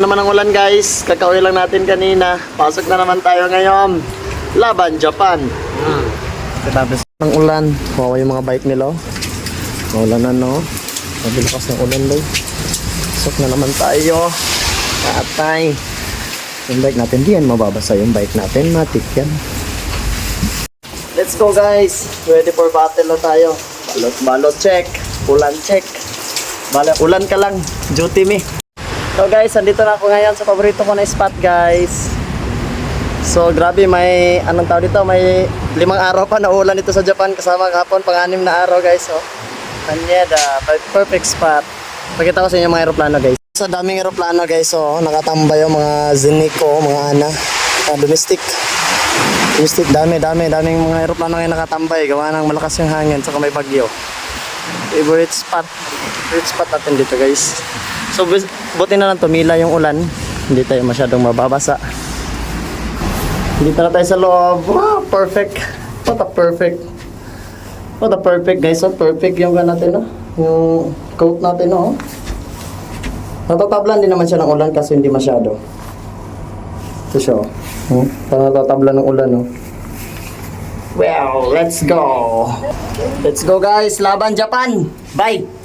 naman ang ulan guys, kakauwi lang natin kanina. Pasok na naman tayo ngayon. Laban Japan. Hmm. Katapos ng ulan, kawawa yung mga bike nila. oh. Maulan na no. Mabilakas ng ulan daw. Pasok na naman tayo. Katay. Yung bike natin, di yan mababasa yung bike natin. Matik yan. Let's go guys. Ready for battle na tayo. Balot, balot check. Ulan check. Bala, ulan ka lang. Duty me. So guys, andito na ako ngayon sa paborito ko na spot guys. So grabe may anong tawag dito, may limang araw pa na ulan dito sa Japan kasama kahapon pang-anim na araw guys. So Kanyeda, perfect spot. Pakita ko sa inyo mga eroplano guys. Sa daming eroplano guys, so nakatambay yung mga Zenico, mga ana, ah, domestic. Domestic, dami, dami, daming mga eroplano ngayon nakatambay. Gawa ng malakas yung hangin, saka may bagyo. Favorite spot. Favorite spot natin dito guys. So buti na lang tumila yung ulan. Hindi tayo masyadong mababasa. Dito na tayo sa loob. Wow, perfect. What a perfect. What a perfect guys. What perfect yung gan natin no? Yung coat natin no. Natatablan din naman siya ng ulan kasi hindi masyado. Ito siya. oh. Hmm? Natatablan ng ulan no. Well, let's go. Let's go guys. Laban Japan. Bye.